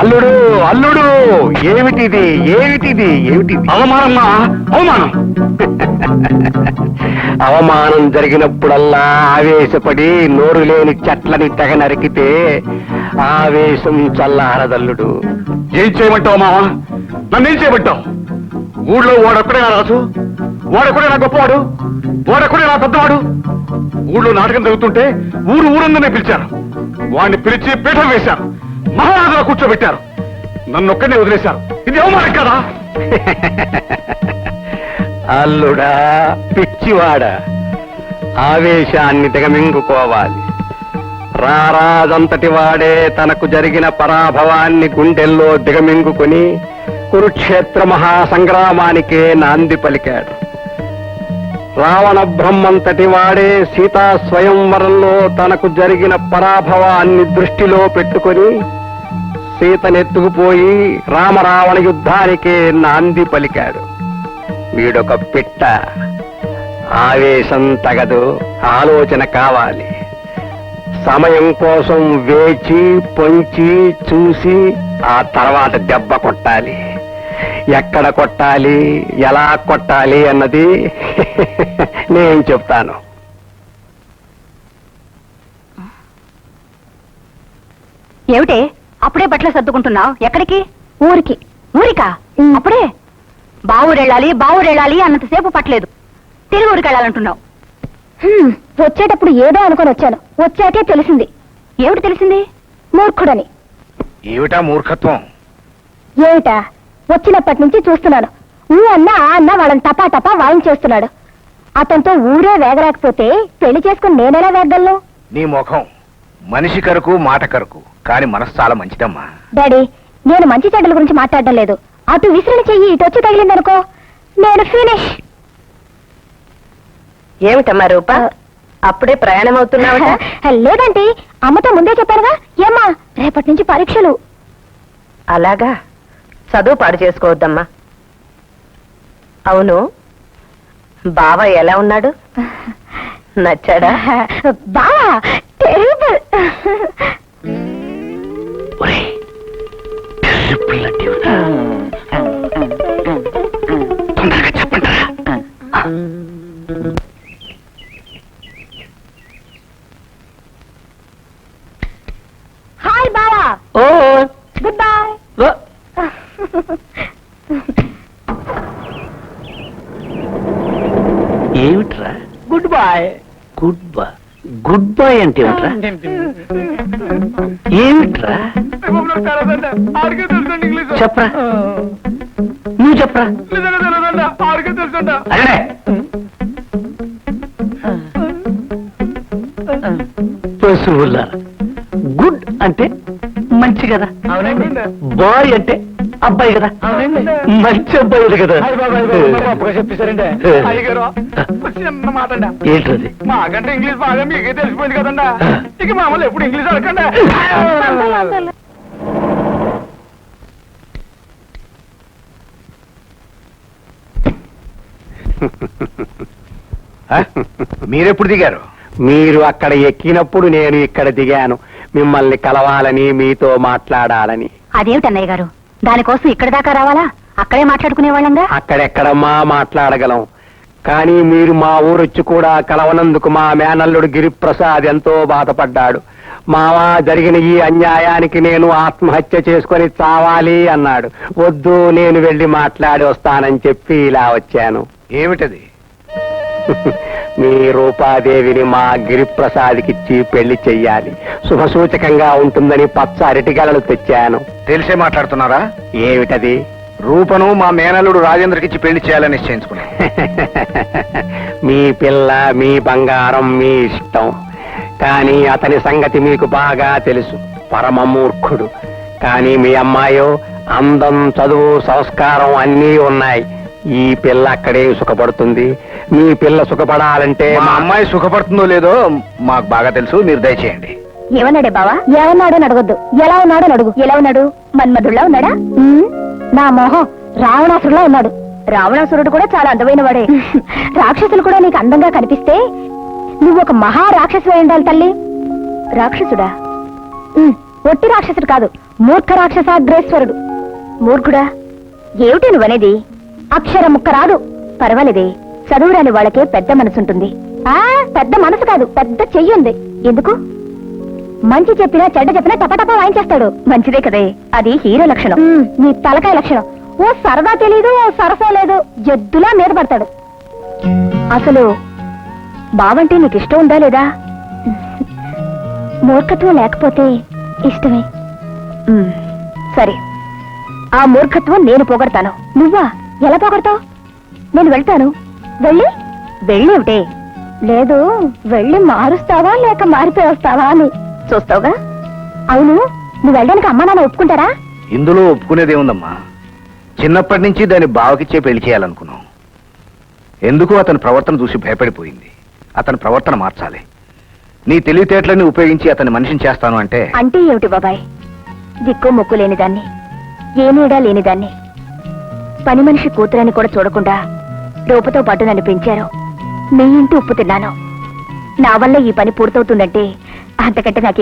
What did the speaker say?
అల్లుడు అల్లుడు ఏమిటిది ఏమిటిది ఏమిటిది? అవమానమ్మా అవమానం. అవమానం జరిగినప్పుడల్లా ఆవేశపడి నోరు లేని చెట్లని తెగ నరికితే ఆవేశం చల్లారదల్లుడు. ఏం చేయమంటావు మావా నన్ను ఏం చేయమంటావు? ఊళ్ళో వాడొక్కడే నా రాజు వాడొక్కడే నా గొప్పవాడు వాడొక్కడే నా పెద్దవాడు. ఊళ్ళో నాటకం జరుగుతుంటే ఊరు ఊరందరినీ పిలిచారు. వాడిని పిలిచి పీఠం వేశారు. మహారాజులా కూర్చోబెట్టారు. నన్ను వదిలేశారు. ఇది అవమానం కదా? అల్లుడా పిచ్చివాడా ఆవేశాన్ని దిగమింగుకోవాలి రారాజంతటి వాడే తనకు జరిగిన పరాభవాన్ని గుండెల్లో దిగమింగుకుని కురుక్షేత్ర మహాసంగ్రామానికే నాంది పలికాడు. రావణ బ్రహ్మంతటి వాడే సీతా స్వయంవరంలో తనకు జరిగిన పరాభవాన్ని దృష్టిలో పెట్టుకొని సీతనెత్తుకుపోయి రామరావణ యుద్ధానికే నాంది పలికాడు. వీడొక పిట్ట. ఆవేశం తగదు ఆలోచన కావాలి. సమయం కోసం వేచి పొంచి చూసి ఆ తర్వాత దెబ్బ కొట్టాలి. ఎక్కడ కొట్టాలి ఎలా కొట్టాలి అన్నది నేను చెప్తాను. ఏమిటే? అప్పుడే బట్టలు సర్దుకుంటున్నావు? ఎక్కడికి? ఊరికి. ఊరికా. అప్పుడే? బావురెళ్ళాలి బావురెళ్ళాలి అన్నంతసేపు పట్టలేదు. తిరిగి ఊరికి వెళ్ళాలంటున్నావు వచ్చేటప్పుడు ఏదో అనుకొని వచ్చాను. వచ్చాకే తెలిసింది. ఏమిటి తెలిసింది? మూర్ఖుడని. ఏమిటా మూర్ఖత్వం? ఏమిటా? వచ్చినప్పటి నుంచి చూస్తున్నాను. ఊ అన్న ఆ అన్న వాళ్ళని టపా టపా వాయించేస్తున్నాడు. అతనితో ఊరే వేగరాకపోతే పెళ్ళి చేసుకుని నేనెలా వేగలను? నీ ముఖం. మనిషి కరకు మాట కరకు. కాని మనసు చాలా మంచిదమ్మా. డాడీ నేను మంచి చెడ్డల గురించి మాట్లాడడం లేదు. అటు విసిరిన చెయ్యి ఇటు వచ్చి తగిలిందనుకో. నేను ఫినిష్ ఏమిటమ్మా రూప? అప్పుడే ప్రయాణం అవుతున్నావట లేదంటే అమ్మతో ముందే చెప్పానుగా? ఏమ్మా రేపటి నుంచి పరీక్షలు. అలాగా? చదువు పాడు చేసుకోవద్దమ్మా. అవును? బావ ఎలా ఉన్నాడు? నచ్చాడా? బావా తొందరగా చెప్పండి హాయ్ బావా. ఓ. Good bye. ఏమిట్రా? Good bye. Good bye. Good bye అంటే ఏమిట్రా? ఏమిట్రా? చెప్పరా? నువ్వు చెప్పరా? అరే! పశువుల గుడ్ అంటే మంచి కదా? బాయ్ అంటే అబ్బాయి కదా. మంచి అబ్బాయి కదా. చెప్పేశారండి. అయ్యగారు చిన్న మాట అండి ఏంటది? మాకంటే ఇంగ్లీష్ బాగా మీకే తెలిసిపోయింది కదండి. ఇక మామూలు ఎప్పుడు ఇంగ్లీష్ అడగండి. మీరెప్పుడు దిగారు? మీరు అక్కడ ఎక్కినప్పుడు నేను ఇక్కడ దిగాను. మిమ్మల్ని కలవాలని మీతో మాట్లాడాలని. అదేమిటి అన్నయ్య గారు? దానికోసం ఇక్కడి దాకా రావాలా? అక్కడే మాట్లాడుకునే వాళ్ళంగా అక్కడెక్కడమ్మా మాట్లాడగలం. కానీ మీరు మా ఊరొచ్చి కూడా కలవనందుకు మా మేనల్లుడు గిరిప్రసాద్ ఎంతో బాధపడ్డాడు. మావా జరిగిన ఈ అన్యాయానికి నేను ఆత్మహత్య చేసుకొని చావాలి అన్నాడు. వద్దు నేను వెళ్ళి మాట్లాడి వస్తానని చెప్పి ఇలా వచ్చాను. ఏమిటది? మీ రూపాదేవిని మా గిరిప్రసాద్కిచ్చి పెళ్ళి చెయ్యాలి. శుభసూచకంగా ఉంటుందని పచ్చ అరటిగలలు తెచ్చాను. తెలిసే మాట్లాడుతున్నారా? ఏమిటది? రూపను మా మేనల్లుడు రాజేంద్రకిచ్చి పెళ్ళి చేయాలని నిశ్చయించుకున్నా. మీ పిల్ల మీ బంగారం మీ ఇష్టం. కానీ అతని సంగతి మీకు బాగా తెలుసు. పరమ మూర్ఖుడు కానీ మీ అమ్మాయో అందం చదువు సంస్కారం అన్నీ ఉన్నాయి. ఈ పిల్ల అక్కడే సుఖపడుతుంది. మీ పిల్ల సుఖపడాలంటే మా అమ్మాయి సుఖపడుతుందో లేదో మాకు బాగా తెలుసు మీరు దయచేయండి. ఏమన్నాడే బావా? ఏమన్నాడో అడగొద్దు. ఎలా ఉన్నాడో అడుగు. ఎలా ఉన్నాడు? మన్మధుల్లా ఉన్నాడా? ఉమ్, నా మొహం రావణాసురులా ఉన్నాడు. రావణాసురుడు కూడా చాలా అందమైన వాడే రాక్షసులు కూడా నీకు అందంగా కనిపిస్తే నువ్వు ఒక మహా రాక్షసు ఉండాలి తల్లి. రాక్షసుడా? ఉమ్, ఒట్టి రాక్షసుడు కాదు మూర్ఖ రాక్షసాగ్రేశ్వరుడు. మూర్ఖుడా? ఏమిటి నువ్వనేది? అక్షర ముక్క రాదు పర్వాలేదే చదువురాని వాళ్ళకే పెద్ద మనసుంటుంది. ఆ పెద్ద మనసు కాదు పెద్ద చెయ్యి ఉంది. ఎందుకు? మంచి చెప్పినా చెడ్డ చెప్పినా టపటపా వాయించేస్తాడు. మంచిదే కదే అది హీరో లక్షణం. నీ తలకాయ లక్షణం. ఓ సరదా తెలీదు ఓ సరసం లేదు జద్దులా మీద పడతాడు. అసలు బావంటే నీకు ఇష్టం ఉందా లేదా? మూర్ఖత్వం లేకపోతే ఇష్టమే. సరే ఆ మూర్ఖత్వం నేను పోగొడతాను. నువ్వా? ఎలా పోగొడతావు? నేను వెళ్తాను. వెళ్ళి? వెళ్ళి ఒకటే లేదు వెళ్ళి మారుస్తావా లేక మారిపోయి వస్తావా అని. చూస్తావుగా? అవును నువ్వు వెళ్ళడానికి అమ్మా నాన్న ఒప్పుకుంటారా? ఇందులో ఒప్పుకునేదే ఉందమ్మా చిన్నప్పటి నుంచి దాని బావకిచ్చే పెళ్ళి చేయాలనుకున్నాం. ఎందుకు అతని ప్రవర్తన చూసి భయపడిపోయింది. అతని ప్రవర్తన మార్చాలి. నీ తెలివితేటలని ఉపయోగించి అతని మనిషిని చేస్తాను అంటే అంటే ఏమిటి బాబాయ్? దిక్కు మొక్కు లేనిదాన్ని ఏ నీడా లేనిదాన్ని పని మనిషి కూతురని కూడా చూడకుండా రూపతో పాటు నన్ను పెంచారు. మీ ఇంటి ఉప్పు తిన్నాను. నా వల్ల ఈ పని పూర్తవుతుందంటే అంతకంటే నాకు